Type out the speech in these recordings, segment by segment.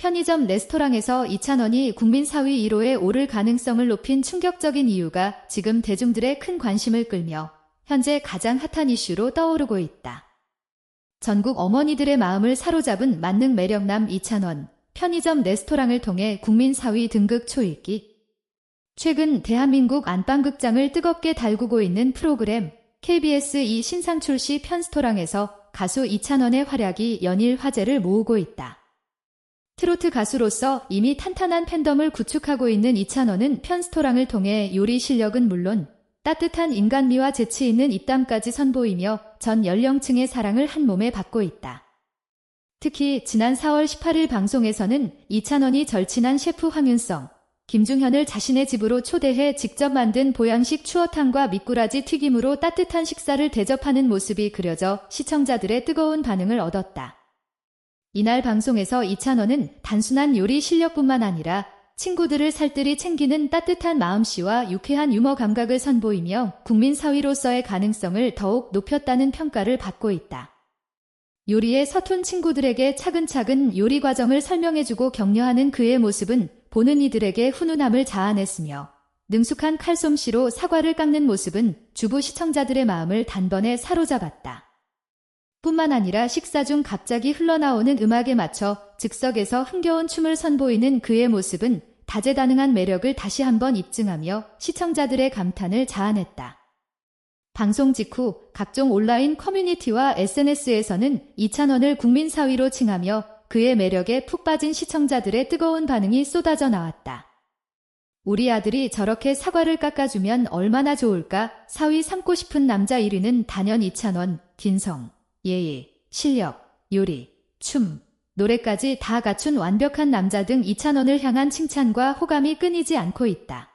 편의점 레스토랑에서 이찬원이 국민 4위 1호에 오를 가능성을 높인 충격적인 이유가 지금 대중들의 큰 관심을 끌며 현재 가장 핫한 이슈로 떠오르고 있다. 전국 어머니들의 마음을 사로잡은 만능 매력남 이찬원, 편의점 레스토랑을 통해 국민 4위 등극 초읽기. 최근 대한민국 안방극장을 뜨겁게 달구고 있는 프로그램 KBS 이 신상 출시 편스토랑에서 가수 이찬원의 활약이 연일 화제를 모으고 있다. 트로트 가수로서 이미 탄탄한 팬덤을 구축하고 있는 이찬원은 편스토랑을 통해 요리 실력은 물론 따뜻한 인간미와 재치 있는 입담까지 선보이며 전 연령층의 사랑을 한 몸에 받고 있다. 특히 지난 4월 18일 방송에서는 이찬원이 절친한 셰프 황윤성, 김중현을 자신의 집으로 초대해 직접 만든 보양식 추어탕과 미꾸라지 튀김으로 따뜻한 식사를 대접하는 모습이 그려져 시청자들의 뜨거운 반응을 얻었다. 이날 방송에서 이찬원은 단순한 요리 실력뿐만 아니라 친구들을 살뜰히 챙기는 따뜻한 마음씨와 유쾌한 유머 감각을 선보이며 국민 사위로서의 가능성을 더욱 높였다는 평가를 받고 있다. 요리에 서툰 친구들에게 차근차근 요리 과정을 설명해주고 격려하는 그의 모습은 보는 이들에게 훈훈함을 자아냈으며 능숙한 칼솜씨로 사과를 깎는 모습은 주부 시청자들의 마음을 단번에 사로잡았다. 뿐만 아니라 식사 중 갑자기 흘러나오는 음악에 맞춰 즉석에서 흥겨운 춤을 선보이는 그의 모습은 다재다능한 매력을 다시 한번 입증하며 시청자들의 감탄을 자아냈다. 방송 직후 각종 온라인 커뮤니티와 SNS에서는 이찬원을 국민 사위로 칭하며 그의 매력에 푹 빠진 시청자들의 뜨거운 반응이 쏟아져 나왔다. 우리 아들이 저렇게 사과를 깎아주면 얼마나 좋을까? 사위 삼고 싶은 남자 1위는 단연 이찬원, 긴성, 예의, 실력, 요리, 춤, 노래까지 다 갖춘 완벽한 남자 등 이찬원을 향한 칭찬과 호감이 끊이지 않고 있다.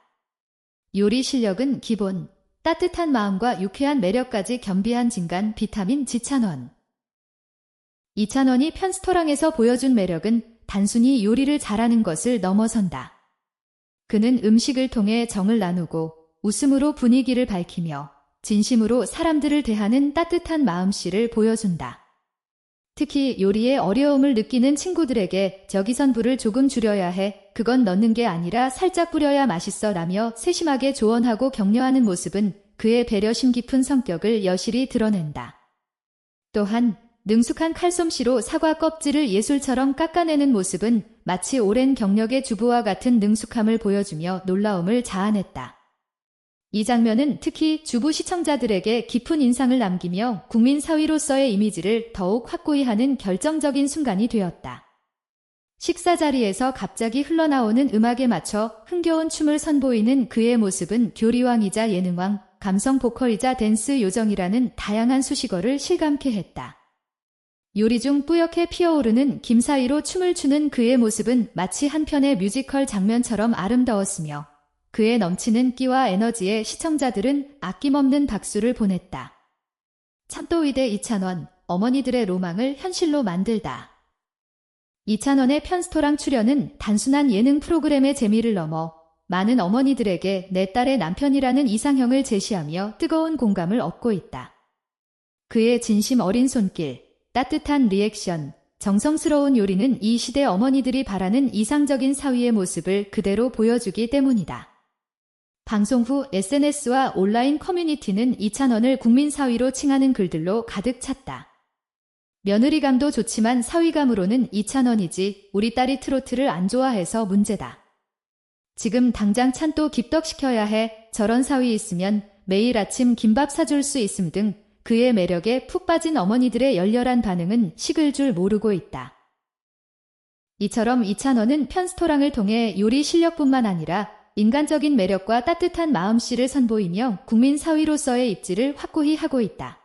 요리 실력은 기본, 따뜻한 마음과 유쾌한 매력까지 겸비한 진간 비타민 지찬원. 이찬원이 편스토랑에서 보여준 매력은 단순히 요리를 잘하는 것을 넘어선다. 그는 음식을 통해 정을 나누고 웃음으로 분위기를 밝히며 진심으로 사람들을 대하는 따뜻한 마음씨를 보여준다. 특히 요리에 어려움을 느끼는 친구들에게 저기선 불을 조금 줄여야 해. 그건 넣는 게 아니라 살짝 뿌려야 맛있어 라며 세심하게 조언하고 격려하는 모습은 그의 배려심 깊은 성격을 여실히 드러낸다. 또한 능숙한 칼솜씨로 사과 껍질을 예술처럼 깎아내는 모습은 마치 오랜 경력의 주부와 같은 능숙함을 보여주며 놀라움을 자아냈다. 이 장면은 특히 주부 시청자들에게 깊은 인상을 남기며 국민 사위로서의 이미지를 더욱 확고히 하는 결정적인 순간이 되었다. 식사 자리에서 갑자기 흘러나오는 음악에 맞춰 흥겨운 춤을 선보이는 그의 모습은 교리왕이자 예능왕, 감성 보컬이자 댄스 요정이라는 다양한 수식어를 실감케 했다. 요리 중 뿌옇게 피어오르는 김사위로 춤을 추는 그의 모습은 마치 한 편의 뮤지컬 장면처럼 아름다웠으며 그의 넘치는 끼와 에너지에 시청자들은 아낌없는 박수를 보냈다. 참도위대 이찬원, 어머니들의 로망을 현실로 만들다. 이찬원의 편스토랑 출연은 단순한 예능 프로그램의 재미를 넘어 많은 어머니들에게 내 딸의 남편이라는 이상형을 제시하며 뜨거운 공감을 얻고 있다. 그의 진심 어린 손길, 따뜻한 리액션, 정성스러운 요리는 이 시대 어머니들이 바라는 이상적인 사위의 모습을 그대로 보여주기 때문이다. 방송 후 SNS와 온라인 커뮤니티는 이찬원을 국민 사위로 칭하는 글들로 가득 찼다. 며느리감도 좋지만 사위감으로는 이찬원이지 우리 딸이 트로트를 안 좋아해서 문제다. 지금 당장 찬또 깁덕시켜야 해. 저런 사위 있으면 매일 아침 김밥 사줄 수 있음 등 그의 매력에 푹 빠진 어머니들의 열렬한 반응은 식을 줄 모르고 있다. 이처럼 이찬원은 편스토랑을 통해 요리 실력뿐만 아니라 인간적인 매력과 따뜻한 마음씨를 선보이며 국민 사위로서의 입지를 확고히 하고 있다.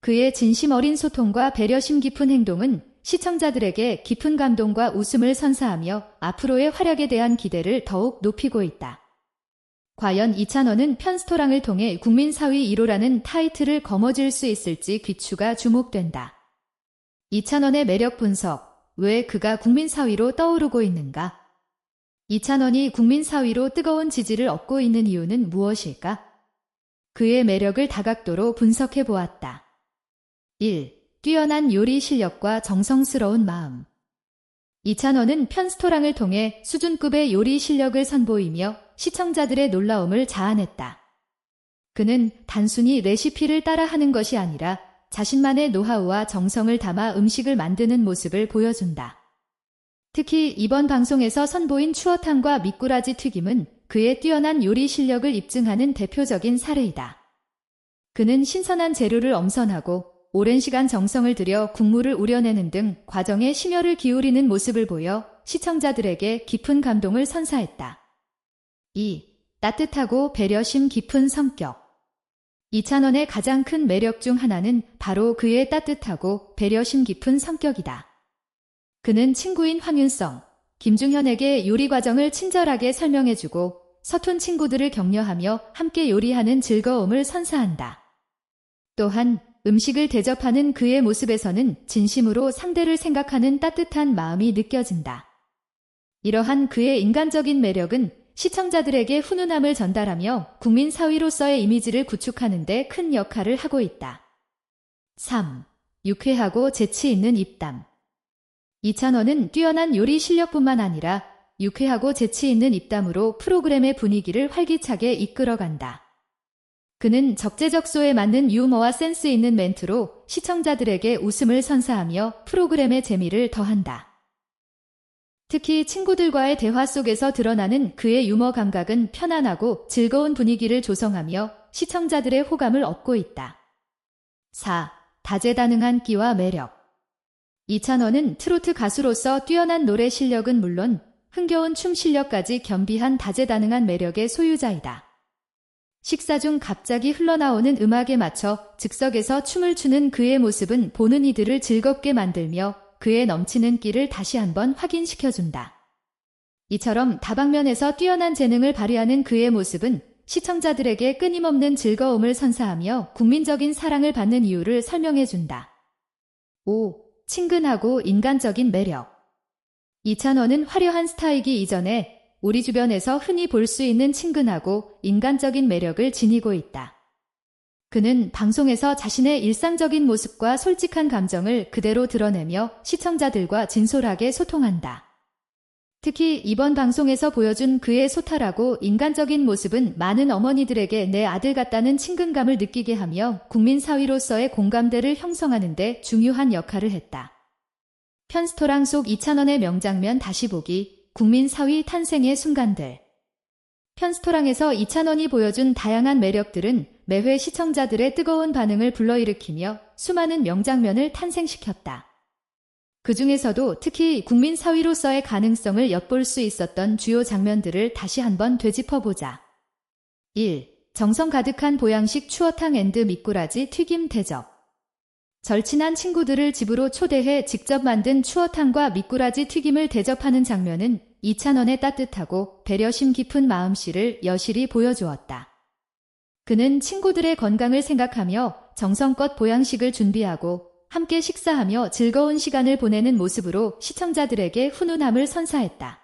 그의 진심 어린 소통과 배려심 깊은 행동은 시청자들에게 깊은 감동과 웃음을 선사하며 앞으로의 활약에 대한 기대를 더욱 높이고 있다. 과연 이찬원은 편스토랑을 통해 국민 사위 1호라는 타이틀을 거머쥘 수 있을지 귀추가 주목된다. 이찬원의 매력 분석, 왜 그가 국민 사위로 떠오르고 있는가? 이찬원이 국민 사위로 뜨거운 지지를 얻고 있는 이유는 무엇일까? 그의 매력을 다각도로 분석해 보았다. 1. 뛰어난 요리 실력과 정성스러운 마음. 이찬원은 편스토랑을 통해 수준급의 요리 실력을 선보이며 시청자들의 놀라움을 자아냈다. 그는 단순히 레시피를 따라하는 것이 아니라 자신만의 노하우와 정성을 담아 음식을 만드는 모습을 보여준다. 특히 이번 방송에서 선보인 추어탕과 미꾸라지 튀김은 그의 뛰어난 요리 실력을 입증하는 대표적인 사례이다. 그는 신선한 재료를 엄선하고 오랜 시간 정성을 들여 국물을 우려내는 등 과정에 심혈을 기울이는 모습을 보여 시청자들에게 깊은 감동을 선사했다. 2. 따뜻하고 배려심 깊은 성격. 이찬원의 가장 큰 매력 중 하나는 바로 그의 따뜻하고 배려심 깊은 성격이다. 그는 친구인 황윤성, 김중현에게 요리 과정을 친절하게 설명해주고 서툰 친구들을 격려하며 함께 요리하는 즐거움을 선사한다. 또한 음식을 대접하는 그의 모습에서는 진심으로 상대를 생각하는 따뜻한 마음이 느껴진다. 이러한 그의 인간적인 매력은 시청자들에게 훈훈함을 전달하며 국민 사위로서의 이미지를 구축하는 데 큰 역할을 하고 있다. 3. 유쾌하고 재치 있는 입담. 이찬원은 뛰어난 요리 실력뿐만 아니라 유쾌하고 재치 있는 입담으로 프로그램의 분위기를 활기차게 이끌어간다. 그는 적재적소에 맞는 유머와 센스 있는 멘트로 시청자들에게 웃음을 선사하며 프로그램의 재미를 더한다. 특히 친구들과의 대화 속에서 드러나는 그의 유머 감각은 편안하고 즐거운 분위기를 조성하며 시청자들의 호감을 얻고 있다. 4. 다재다능한 끼와 매력. 이찬원은 트로트 가수로서 뛰어난 노래 실력은 물론 흥겨운 춤 실력까지 겸비한 다재다능한 매력의 소유자이다. 식사 중 갑자기 흘러나오는 음악에 맞춰 즉석에서 춤을 추는 그의 모습은 보는 이들을 즐겁게 만들며 그의 넘치는 끼를 다시 한번 확인시켜준다. 이처럼 다방면에서 뛰어난 재능을 발휘하는 그의 모습은 시청자들에게 끊임없는 즐거움을 선사하며 국민적인 사랑을 받는 이유를 설명해준다. 5. 친근하고 인간적인 매력. 이찬원은 화려한 스타이기 이전에 우리 주변에서 흔히 볼 수 있는 친근하고 인간적인 매력을 지니고 있다. 그는 방송에서 자신의 일상적인 모습과 솔직한 감정을 그대로 드러내며 시청자들과 진솔하게 소통한다. 특히 이번 방송에서 보여준 그의 소탈하고 인간적인 모습은 많은 어머니들에게 내 아들 같다는 친근감을 느끼게 하며 국민 사위로서의 공감대를 형성하는데 중요한 역할을 했다. 편스토랑 속 이찬원의 명장면 다시 보기, 국민 사위 탄생의 순간들. 편스토랑에서 이찬원이 보여준 다양한 매력들은 매회 시청자들의 뜨거운 반응을 불러일으키며 수많은 명장면을 탄생시켰다. 그 중에서도 특히 국민 사위로서의 가능성을 엿볼 수 있었던 주요 장면들을 다시 한번 되짚어보자. 1. 정성 가득한 보양식 추어탕 앤드 미꾸라지 튀김 대접. 절친한 친구들을 집으로 초대해 직접 만든 추어탕과 미꾸라지 튀김을 대접하는 장면은 이찬원의 따뜻하고 배려심 깊은 마음씨를 여실히 보여주었다. 그는 친구들의 건강을 생각하며 정성껏 보양식을 준비하고 함께 식사하며 즐거운 시간을 보내는 모습으로 시청자들에게 훈훈함을 선사했다.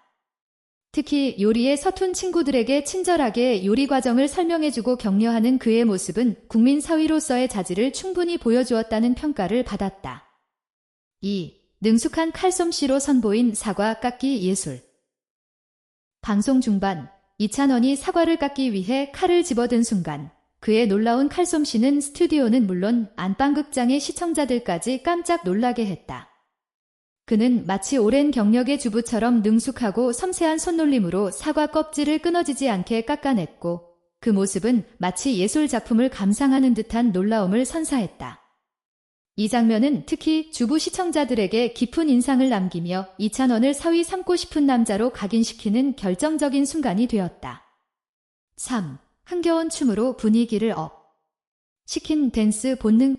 특히 요리에 서툰 친구들에게 친절하게 요리 과정을 설명해주고 격려하는 그의 모습은 국민 사위로서의 자질을 충분히 보여주었다는 평가를 받았다. 2. 능숙한 칼솜씨로 선보인 사과 깎기 예술. 방송 중반 이찬원이 사과를 깎기 위해 칼을 집어든 순간 그의 놀라운 칼솜씨는 스튜디오는 물론 안방극장의 시청자들까지 깜짝 놀라게 했다. 그는 마치 오랜 경력의 주부처럼 능숙하고 섬세한 손놀림으로 사과 껍질을 끊어지지 않게 깎아냈고 그 모습은 마치 예술 작품을 감상하는 듯한 놀라움을 선사했다. 이 장면은 특히 주부 시청자들에게 깊은 인상을 남기며 이찬원을 사위 삼고 싶은 남자로 각인시키는 결정적인 순간이 되었다. 3. 흥겨운 춤으로 분위기를 업. 시킨 댄스 본능.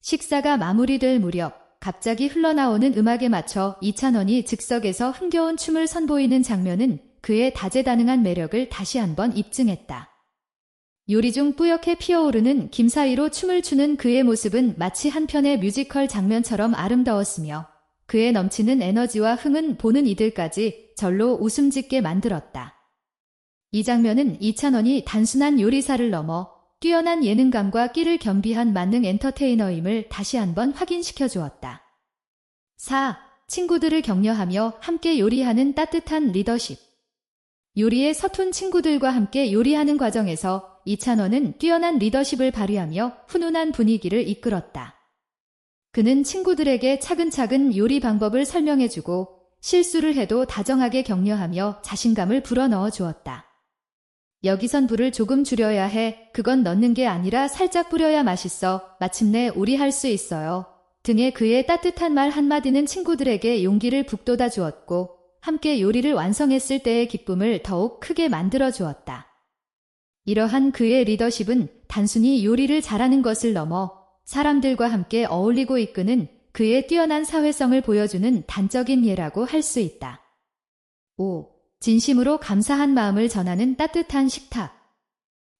식사가 마무리될 무렵 갑자기 흘러나오는 음악에 맞춰 이찬원이 즉석에서 흥겨운 춤을 선보이는 장면은 그의 다재다능한 매력을 다시 한번 입증했다. 요리 중 뿌옇게 피어오르는 김사위로 춤을 추는 그의 모습은 마치 한편의 뮤지컬 장면처럼 아름다웠으며 그의 넘치는 에너지와 흥은 보는 이들까지 절로 웃음 짓게 만들었다. 이 장면은 이찬원이 단순한 요리사를 넘어 뛰어난 예능감과 끼를 겸비한 만능 엔터테이너임을 다시 한번 확인시켜 주었다. 4. 친구들을 격려하며 함께 요리하는 따뜻한 리더십. 요리에 서툰 친구들과 함께 요리하는 과정에서 이찬원은 뛰어난 리더십을 발휘하며 훈훈한 분위기를 이끌었다. 그는 친구들에게 차근차근 요리 방법을 설명해주고 실수를 해도 다정하게 격려하며 자신감을 불어넣어 주었다. 여기선 불을 조금 줄여야 해. 그건 넣는 게 아니라 살짝 뿌려야 맛있어. 마침내 우리 할 수 있어요. 등의 그의 따뜻한 말 한마디는 친구들에게 용기를 북돋아 주었고 함께 요리를 완성했을 때의 기쁨을 더욱 크게 만들어 주었다. 이러한 그의 리더십은 단순히 요리를 잘하는 것을 넘어 사람들과 함께 어울리고 이끄는 그의 뛰어난 사회성을 보여주는 단적인 예라고 할 수 있다. 5. 진심으로 감사한 마음을 전하는 따뜻한 식탁.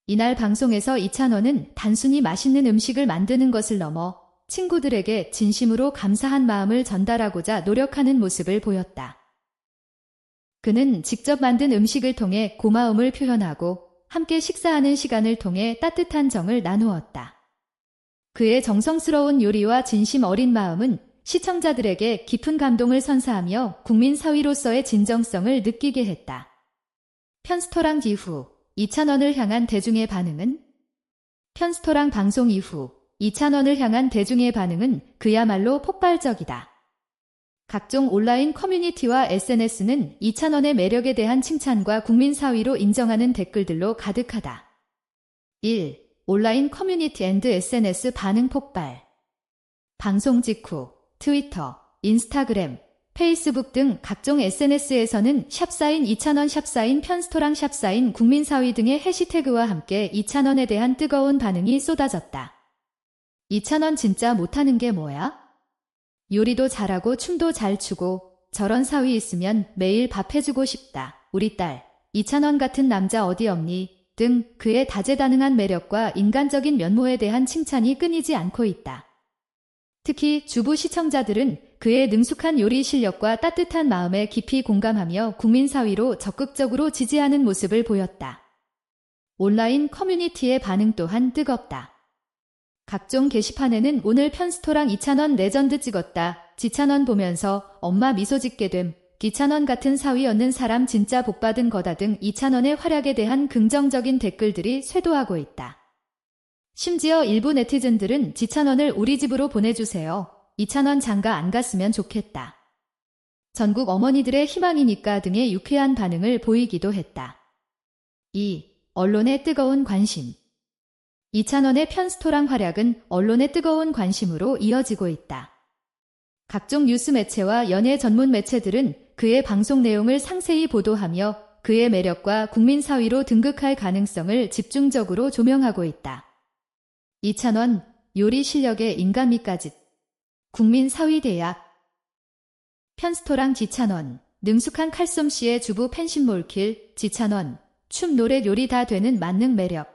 이날 방송에서 이찬원은 단순히 맛있는 음식을 만드는 것을 넘어 친구들에게 진심으로 감사한 마음을 전달하고자 노력하는 모습을 보였다. 그는 직접 만든 음식을 통해 고마움을 표현하고 함께 식사하는 시간을 통해 따뜻한 정을 나누었다. 그의 정성스러운 요리와 진심 어린 마음은 시청자들에게 깊은 감동을 선사하며 국민 사위로서의 진정성을 느끼게 했다. 편스토랑 이후 이찬원을 향한 대중의 반응은? 편스토랑 방송 이후 이찬원을 향한 대중의 반응은 그야말로 폭발적이다. 각종 온라인 커뮤니티와 SNS는 이찬원의 매력에 대한 칭찬과 국민 사위로 인정하는 댓글들로 가득하다. 1. 온라인 커뮤니티 앤드 SNS 반응 폭발. 방송 직후 트위터, 인스타그램, 페이스북 등 각종 SNS에서는 샵사인 2,000원 샵사인 편스토랑 샵사인 국민사위 등의 해시태그와 함께 2,000원에 대한 뜨거운 반응이 쏟아졌다. 2,000원 진짜 못하는 게 뭐야? 요리도 잘하고 춤도 잘 추고 저런 사위 있으면 매일 밥 해주고 싶다. 우리 딸, 2,000원 같은 남자 어디 없니? 등 그의 다재다능한 매력과 인간적인 면모에 대한 칭찬이 끊이지 않고 있다. 특히 주부 시청자들은 그의 능숙한 요리 실력과 따뜻한 마음에 깊이 공감하며 국민 사위로 적극적으로 지지하는 모습을 보였다. 온라인 커뮤니티의 반응 또한 뜨겁다. 각종 게시판에는 오늘 편스토랑 이찬원 레전드 찍었다. 지찬원 보면서 엄마 미소 짓게 됨. 기찬원 같은 사위 얻는 사람 진짜 복받은 거다 등 이찬원의 활약에 대한 긍정적인 댓글들이 쇄도하고 있다. 심지어 일부 네티즌들은 지찬원을 우리 집으로 보내주세요. 이찬원 장가 안 갔으면 좋겠다. 전국 어머니들의 희망이니까 등의 유쾌한 반응을 보이기도 했다. 2. 언론의 뜨거운 관심. 이찬원의 편스토랑 활약은 언론의 뜨거운 관심으로 이어지고 있다. 각종 뉴스 매체와 연예 전문 매체들은 그의 방송 내용을 상세히 보도하며 그의 매력과 국민 사위로 등극할 가능성을 집중적으로 조명하고 있다. 이찬원, 요리 실력의 인간미까지. 국민 사위대약. 편스토랑 지찬원, 능숙한 칼솜씨의 주부 팬심 몰킬, 지찬원, 춤, 노래, 요리 다 되는 만능 매력.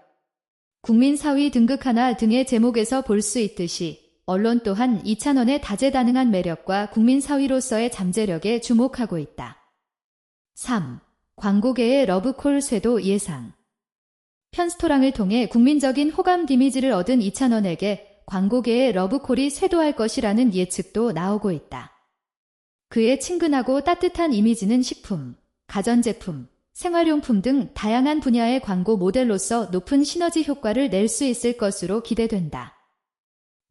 국민 사위 등극 하나 등의 제목에서 볼 수 있듯이 언론 또한 이찬원의 다재다능한 매력과 국민 사위로서의 잠재력에 주목하고 있다. 3. 광고계의 러브콜 쇄도 예상. 편스토랑을 통해 국민적인 호감 이미지를 얻은 이찬원에게 광고계의 러브콜이 쇄도할 것이라는 예측도 나오고 있다. 그의 친근하고 따뜻한 이미지는 식품, 가전제품, 생활용품 등 다양한 분야의 광고 모델로서 높은 시너지 효과를 낼 수 있을 것으로 기대된다.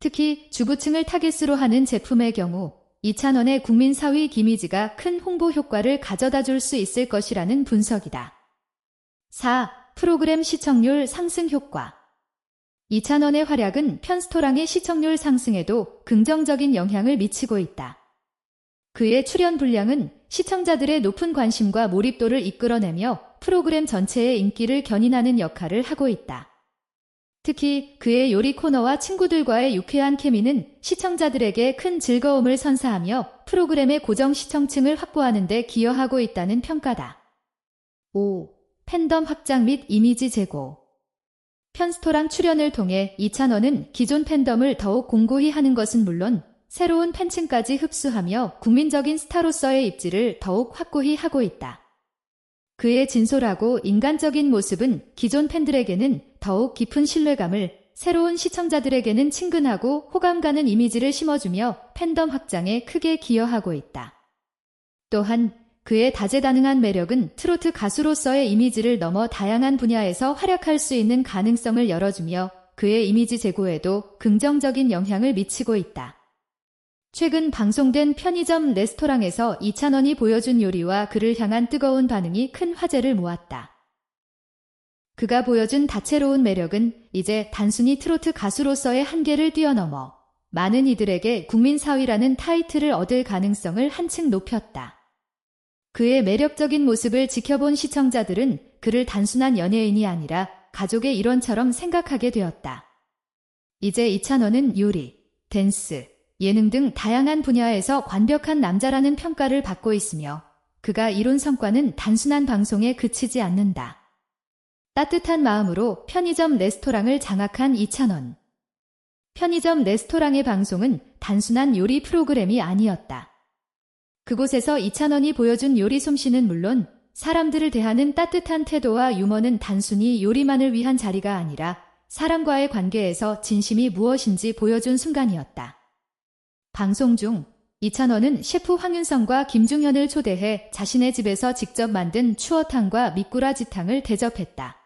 특히 주부층을 타겟으로 하는 제품의 경우 이찬원의 국민 사위 기미지가 큰 홍보 효과를 가져다 줄 수 있을 것이라는 분석이다. 4. 프로그램 시청률 상승 효과. 이찬원의 활약은 편스토랑의 시청률 상승에도 긍정적인 영향을 미치고 있다. 그의 출연 분량은 시청자들의 높은 관심과 몰입도를 이끌어내며 프로그램 전체의 인기를 견인하는 역할을 하고 있다. 특히 그의 요리 코너와 친구들과의 유쾌한 케미는 시청자들에게 큰 즐거움을 선사하며 프로그램의 고정 시청층을 확보하는 데 기여하고 있다는 평가다. 5. 팬덤 확장 및 이미지 제고. 편스토랑 출연을 통해 이찬원은 기존 팬덤을 더욱 공고히 하는 것은 물론 새로운 팬층까지 흡수하며 국민적인 스타로서의 입지를 더욱 확고히 하고 있다. 그의 진솔하고 인간적인 모습은 기존 팬들에게는 더욱 깊은 신뢰감을, 새로운 시청자들에게는 친근하고 호감 가는 이미지를 심어주며 팬덤 확장에 크게 기여하고 있다. 또한 그의 다재다능한 매력은 트로트 가수로서의 이미지를 넘어 다양한 분야에서 활약할 수 있는 가능성을 열어주며 그의 이미지 제고에도 긍정적인 영향을 미치고 있다. 최근 방송된 편의점 레스토랑에서 이찬원이 보여준 요리와 그를 향한 뜨거운 반응이 큰 화제를 모았다. 그가 보여준 다채로운 매력은 이제 단순히 트로트 가수로서의 한계를 뛰어넘어 많은 이들에게 국민사위라는 타이틀을 얻을 가능성을 한층 높였다. 그의 매력적인 모습을 지켜본 시청자들은 그를 단순한 연예인이 아니라 가족의 일원처럼 생각하게 되었다. 이제 이찬원은 요리, 댄스, 예능 등 다양한 분야에서 완벽한 남자라는 평가를 받고 있으며 그가 이룬 성과는 단순한 방송에 그치지 않는다. 따뜻한 마음으로 편의점 레스토랑을 장악한 이찬원. 편의점 레스토랑의 방송은 단순한 요리 프로그램이 아니었다. 그곳에서 이찬원이 보여준 요리 솜씨는 물론 사람들을 대하는 따뜻한 태도와 유머는 단순히 요리만을 위한 자리가 아니라 사람과의 관계에서 진심이 무엇인지 보여준 순간이었다. 방송 중 이찬원은 셰프 황윤성과 김중현을 초대해 자신의 집에서 직접 만든 추어탕과 미꾸라지탕을 대접했다.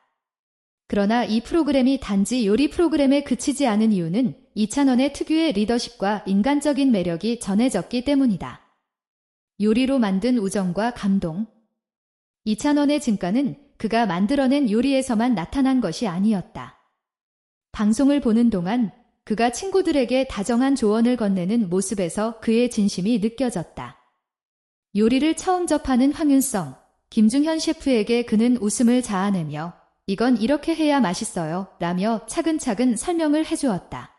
그러나 이 프로그램이 단지 요리 프로그램에 그치지 않은 이유는 이찬원의 특유의 리더십과 인간적인 매력이 전해졌기 때문이다. 요리로 만든 우정과 감동. 이찬원의 증가는 그가 만들어낸 요리에서만 나타난 것이 아니었다. 방송을 보는 동안 그가 친구들에게 다정한 조언을 건네는 모습에서 그의 진심이 느껴졌다. 요리를 처음 접하는 황윤성, 김중현 셰프에게 그는 웃음을 자아내며 이건 이렇게 해야 맛있어요. 라며 차근차근 설명을 해주었다.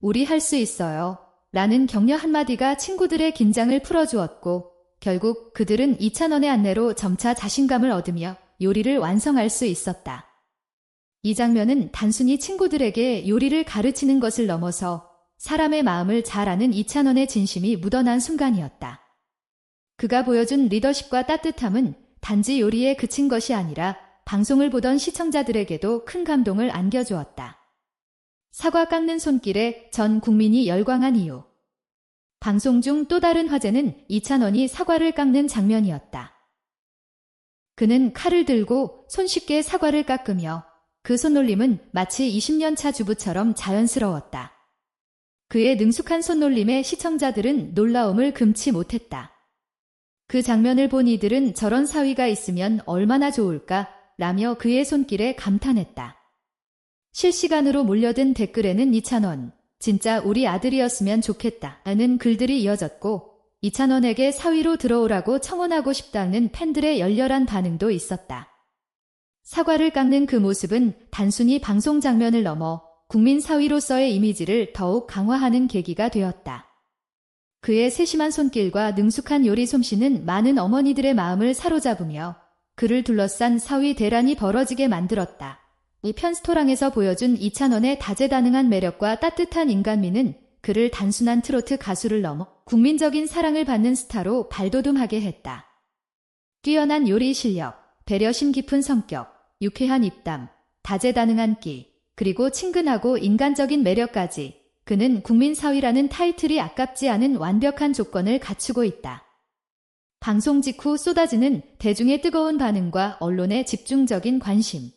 우리 할 수 있어요. 라는 격려 한마디가 친구들의 긴장을 풀어주었고, 결국 그들은 2,000원의 안내로 점차 자신감을 얻으며 요리를 완성할 수 있었다. 이 장면은 단순히 친구들에게 요리를 가르치는 것을 넘어서 사람의 마음을 잘 아는 2,000원의 진심이 묻어난 순간이었다. 그가 보여준 리더십과 따뜻함은 단지 요리에 그친 것이 아니라 방송을 보던 시청자들에게도 큰 감동을 안겨주었다. 사과 깎는 손길에 전 국민이 열광한 이유. 방송 중 또 다른 화제는 이찬원이 사과를 깎는 장면이었다. 그는 칼을 들고 손쉽게 사과를 깎으며 그 손놀림은 마치 20년 차 주부처럼 자연스러웠다. 그의 능숙한 손놀림에 시청자들은 놀라움을 금치 못했다. 그 장면을 본 이들은 저런 사위가 있으면 얼마나 좋을까 라며 그의 손길에 감탄했다. 실시간으로 몰려든 댓글에는 이찬원, 진짜 우리 아들이었으면 좋겠다 하는 글들이 이어졌고 이찬원에게 사위로 들어오라고 청혼하고 싶다는 팬들의 열렬한 반응도 있었다. 사과를 깎는 그 모습은 단순히 방송 장면을 넘어 국민 사위로서의 이미지를 더욱 강화하는 계기가 되었다. 그의 세심한 손길과 능숙한 요리 솜씨는 많은 어머니들의 마음을 사로잡으며 그를 둘러싼 사위 대란이 벌어지게 만들었다. 이 편스토랑에서 보여준 이찬원의 다재다능한 매력과 따뜻한 인간미는 그를 단순한 트로트 가수를 넘어 국민적인 사랑을 받는 스타로 발돋움하게 했다. 뛰어난 요리 실력, 배려심 깊은 성격, 유쾌한 입담, 다재다능한 끼, 그리고 친근하고 인간적인 매력까지 그는 국민사위라는 타이틀이 아깝지 않은 완벽한 조건을 갖추고 있다. 방송 직후 쏟아지는 대중의 뜨거운 반응과 언론의 집중적인 관심.